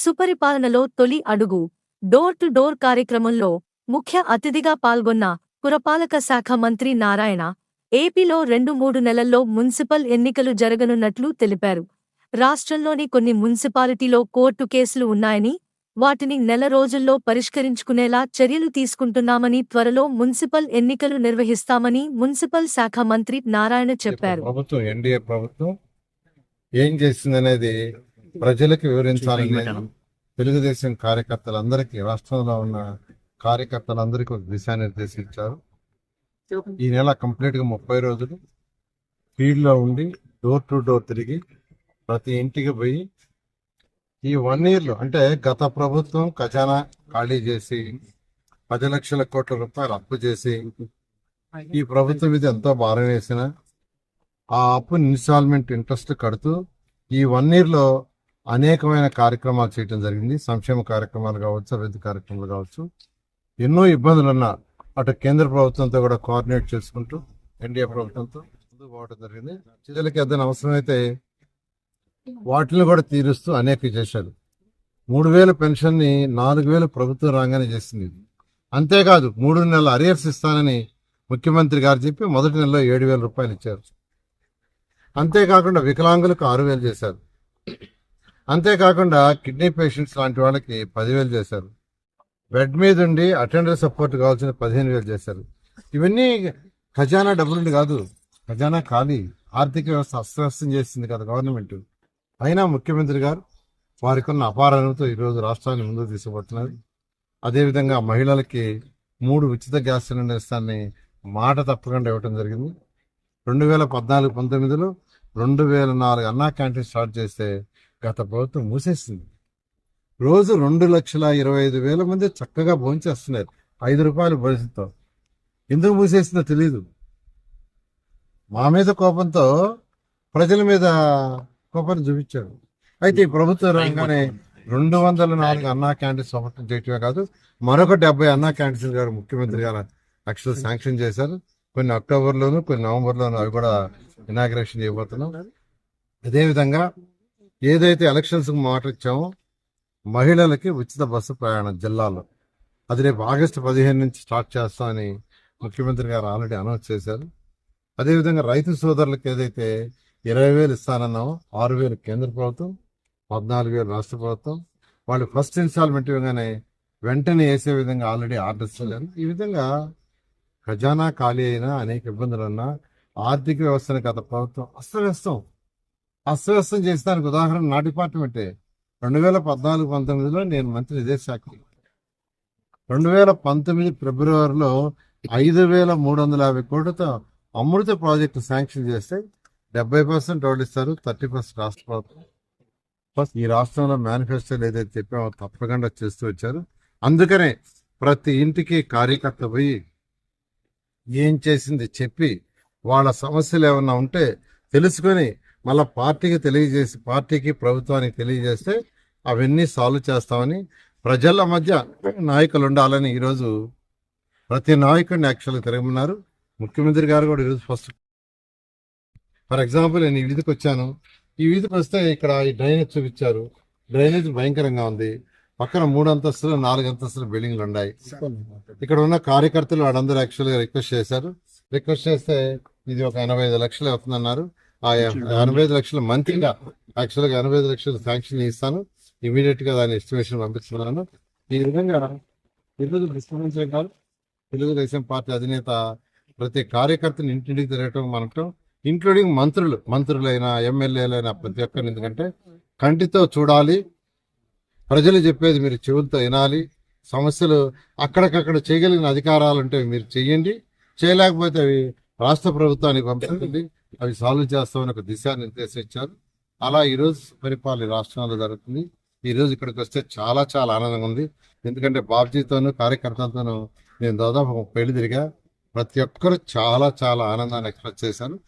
సుపరిపాలనలో తొలి అడుగు. Door to door కార్యక్రమంలో ముఖ్య అతిథిగా పాల్గొన్న పురపాలక శాఖ మంత్రి నారాయణ ఏపీలో రెండు మూడు నెలల్లో మున్సిపల్ ఎన్నికలు జరగనున్నట్లు తెలిపారు. రాష్ట్రంలోని కొన్ని మున్సిపాలిటీలో కోర్టు కేసులు ఉన్నాయని వాటిని నెల రోజుల్లో పరిష్కరించుకునేలా చర్యలు తీసుకుంటున్నామని త్వరలో మున్సిపల్ ఎన్నికలు నిర్వహిస్తామని మున్సిపల్ శాఖ మంత్రి నారాయణ చెప్పారు. ప్రభుత్వం ఎన్డీఏ ప్రభుత్వం ఏం చేసిందనేది ప్రజలకు వివరించాలని తెలుగుదేశం కార్యకర్తలందరికీ రాష్ట్రంలో ఉన్న కార్యకర్తలందరికీ ఒక దిశానిర్దేశం ఇచ్చారు ఈ నెల కంప్లీట్గా ముప్పై రోజులు ఫీల్డ్లో ఉండి డోర్ టు డోర్ తిరిగి ప్రతి ఇంటికి పోయి ఈ వన్ ఇయర్లో అంటే గత ప్రభుత్వం ఖజానా ఖాళీ చేసి పది లక్షల కోట్ల రూపాయలు అప్పు చేసి ఈ ప్రభుత్వం మీద ఎంతో భారం వేసిన ఆ అప్పు ఇన్స్టాల్మెంట్ ఇంట్రెస్ట్ కడుతూ ఈ వన్ ఇయర్లో అనేకమైన కార్యక్రమాలు చేయడం జరిగింది. సంక్షేమ కార్యక్రమాలు కావచ్చు అభివృద్ధి కార్యక్రమాలు కావచ్చు. ఎన్నో ఇబ్బందులు ఉన్నారు అటు కేంద్ర ప్రభుత్వంతో కూడా కోఆర్డినేట్ చేసుకుంటూ ఎన్డీఏ ప్రభుత్వంతో ముందుకు పోవడం జరిగింది. ప్రజలకి ఏదైనా అవసరమైతే వాటిని కూడా తీరుస్తూ అనేక చేశారు. మూడు వేల పెన్షన్ని నాలుగు వేలు ప్రభుత్వం రాగానే చేసింది అంతేకాదు మూడు నెలల అరియర్స్ ఇస్తానని ముఖ్యమంత్రి గారు చెప్పి మొదటి నెలలో ఏడు వేల రూపాయలు ఇచ్చారు. అంతేకాకుండా వికలాంగులకు ఆరు వేలు చేశారు. అంతేకాకుండా కిడ్నీ పేషెంట్స్ లాంటి వాళ్ళకి పదివేలు చేశారు. బెడ్ మీద ఉండి అటెండర్ సపోర్ట్ కావాల్సిన పదిహేను వేలు చేశారు. ఇవన్నీ ఖజానా డబ్బులుండి కాదు ఖజానా ఖాళీ. ఆర్థిక వ్యవస్థ అస్తవ్యస్తం చేసింది కదా గవర్నమెంట్. అయినా ముఖ్యమంత్రి గారు వారికి ఉన్న అపారణతో ఈరోజు రాష్ట్రాన్ని ముందుకు తీసుకుపోతున్నారు. అదేవిధంగా మహిళలకి మూడు ఉచిత గ్యాస్ సిలిండర్ ఇస్తాన్ని మాట తప్పకుండా ఇవ్వడం జరిగింది. రెండు వేల పద్నాలుగు పంతొమ్మిదిలో రెండు వేల నాలుగు అన్నా క్యాంటీన్ స్టార్ట్ చేస్తే గత ప్రభుత్వం మూసేసింది. రోజు రెండు లక్షల ఇరవై ఐదు వేల మంది చక్కగా భోంచేస్తున్నారు ఐదు రూపాయలు భోజనంతో. ఎందుకు మూసేసిందో తెలియదు మా మీద కోపంతో ప్రజల మీద కోపాన్ని చూపించాడు అయితే ఈ ప్రభుత్వం రాగానే రెండు వందల నాలుగు అన్నా క్యాంటీన్స్ సమర్థం చేయటమే కాదు మరొక డెబ్బై అన్నా క్యాంటీన్స్ గారు ముఖ్యమంత్రి గారు యాక్చువల్ శాంక్షన్ చేశారు. కొన్ని అక్టోబర్లోను కొన్ని నవంబర్లోను అవి కూడా ఇనాగ్రేషన్ చేయబోతున్నాం. అదేవిధంగా ఏదైతే ఎలక్షన్స్కి మాట ఇచ్చామో మహిళలకి ఉచిత బస్సు ప్రయాణం జిల్లాలో. అది రేపు ఆగస్టు పదిహేను నుంచి స్టార్ట్ చేస్తామని ముఖ్యమంత్రి గారు ఆల్రెడీ అనౌన్స్ చేశారు. అదేవిధంగా రైతు సోదరులకు ఏదైతే ఇరవై వేలు ఇస్తానన్నామో ఆరు వేలు కేంద్ర ప్రభుత్వం పద్నాలుగు వేలు రాష్ట్ర ప్రభుత్వం వాళ్ళు ఫస్ట్ ఇన్స్టాల్మెంట్ ఇవ్వగానే వెంటనే వేసే విధంగా ఆల్రెడీ ఆర్డర్స్ ఇచ్చారు. ఈ విధంగా ఖజానా ఖాళీ అయినా అనేక ఇబ్బందులు ఉన్నా ఆర్థిక వ్యవస్థను గత ప్రభుత్వం అస్తవ్యస్తం. అస్తవ్యస్తం చేసడానికి ఉదాహరణ నా డిపార్ట్మెంటే రెండు వేల పద్నాలుగు పంతొమ్మిదిలో నేను మంత్రి విదేశాఖకి రెండు వేల పంతొమ్మిది ఫిబ్రవరిలో ఐదు వేల మూడు వందల యాభై కోట్లతో అమృత ప్రాజెక్టు శాంక్షన్ చేస్తే డెబ్బై పర్సెంట్ వాళ్ళు ఇస్తారు థర్టీ పర్సెంట్ రాష్ట్ర ప్రభుత్వం. ఈ రాష్ట్రంలో మేనిఫెస్టోలు ఏదైతే చెప్పామో తప్పకుండా చేస్తూ వచ్చారు. అందుకనే ప్రతి ఇంటికి కార్యకర్త పోయి ఏం చేసింది చెప్పి వాళ్ళ సమస్యలు ఏమన్నా ఉంటే తెలుసుకొని మళ్ళీ పార్టీకి తెలియజేసి పార్టీకి ప్రభుత్వానికి తెలియజేస్తే అవన్నీ సాల్వ్ చేస్తామని ప్రజల మధ్య నాయకులు ఉండాలని ఈరోజు ప్రతి నాయకుడిని యాక్చువల్గా తిరగమన్నారు. ముఖ్యమంత్రి గారు కూడా ఈరోజు ఫస్ట్ ఫర్ ఎగ్జాంపుల్ నేను ఈ వీధికి వచ్చాను. ఈ వీధికి వస్తే ఇక్కడ ఈ డ్రైనేజ్ చూపించారు. డ్రైనేజ్ భయంకరంగా ఉంది. పక్కన మూడు అంతస్తులు నాలుగు అంతస్తుల బిల్డింగ్లు ఉన్నాయి. ఇక్కడ ఉన్న కార్యకర్తలు వాళ్ళందరూ యాక్చువల్గా రిక్వెస్ట్ చేశారు. రిక్వెస్ట్ చేస్తే ఇది ఒక ఎనభై ఐదు లక్షలు అవుతుందన్నారు. ఎనభై ఐదు లక్షలు మంత్లీగా. యాక్చువల్గా ఎనభై ఐదు లక్షలు శాంక్షన్ ఇస్తాను. ఇమీడియట్గా దాని ఎస్టిమేషన్ పంపిస్తున్నాను. ఈ విధంగా డిస్టర్బెన్స్ కాదు తెలుగుదేశం పార్టీ అధినేత ప్రతి కార్యకర్తని ఇంటింటికి తిరగటం మనటం ఇంక్లూడింగ్ మంత్రులు మంత్రులైనా ఎమ్మెల్యేలైనా ప్రతి ఒక్కరిని ఎందుకంటే కంటితో చూడాలి. ప్రజలు చెప్పేది మీరు చెవులతో వినాలి. సమస్యలు అక్కడికక్కడ చేయగలిగిన అధికారాలు ఉంటే మీరు చెయ్యండి. చేయలేకపోతే అవి రాష్ట్ర ప్రభుత్వానికి పంపించండి అవి సాల్వ్ చేస్తామని ఒక దిశానిర్దేశం ఇచ్చారు. అలా ఈరోజు పరిపాలన రాష్ట్రంలో జరుగుతుంది. ఈ రోజు ఇక్కడికి వస్తే చాలా చాలా ఆనందంగా ఉంది. ఎందుకంటే బాబ్జీతోనూ కార్యకర్తలతోనూ నేను దాదాపు ముప్పై తిరిగా ప్రతి ఒక్కరు చాలా చాలా ఆనందాన్ని ఎక్స్ప్రెస్ చేశారు.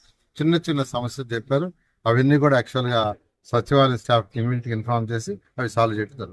చిన్న చిన్న సమస్యలు చెప్పారు. అవన్నీ కూడా యాక్చువల్గా సచివాలయ స్టాఫ్ ఇమీడియట్గా ఇన్ఫార్మ్ చేసి అవి సాల్వ్ చేయడం